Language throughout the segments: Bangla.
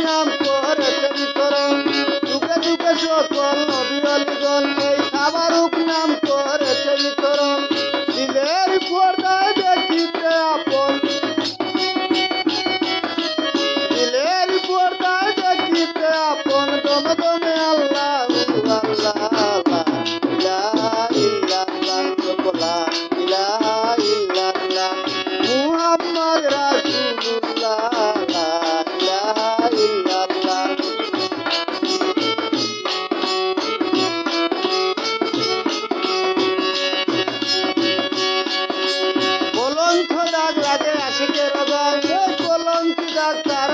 নাম করেছেন তোরা যুগে যুগে সকল নবী আলিগণ এই খাবারুক নাম করেছেন তোরা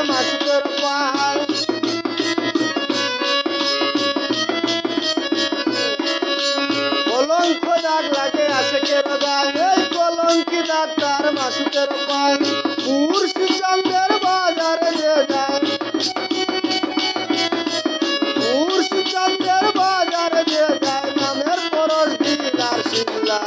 মাঝুর পাহাড়। কলঙ্ক দাগ লাগে আসে কেন দাগ, এই কলঙ্কি দাগ তার মাসুকের পান মুর্শি চন্দ্রের বাজারে যে দাগ মুর্শি চন্দ্রের বাজারে যে দাগ নামের পরশ দিলার শিলা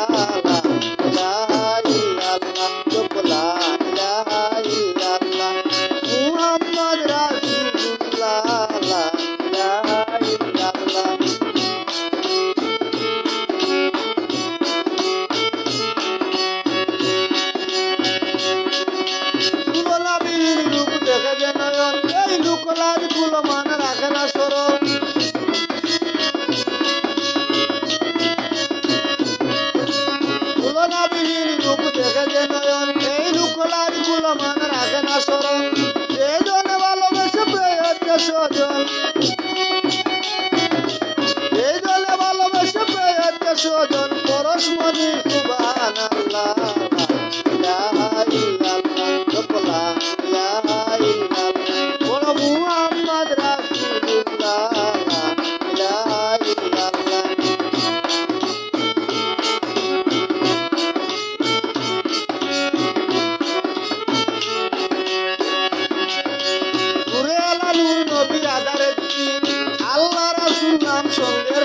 তুলনাবিহীন রূপ দেখে যে নয়ন এই লুকলার কুলো মান রাখে না সরল তুলনাবিহীন রূপ দেখে যে নয়ন এই লুকলার কুলো মান রাখে না সরল যে জনে ভালোবেসে পেয়ে হচ্ছে সজন এই জনে ভালোবেসে পেয়ে হচ্ছে সজন পরশমণি সুবান আল্লাহ। রাসূল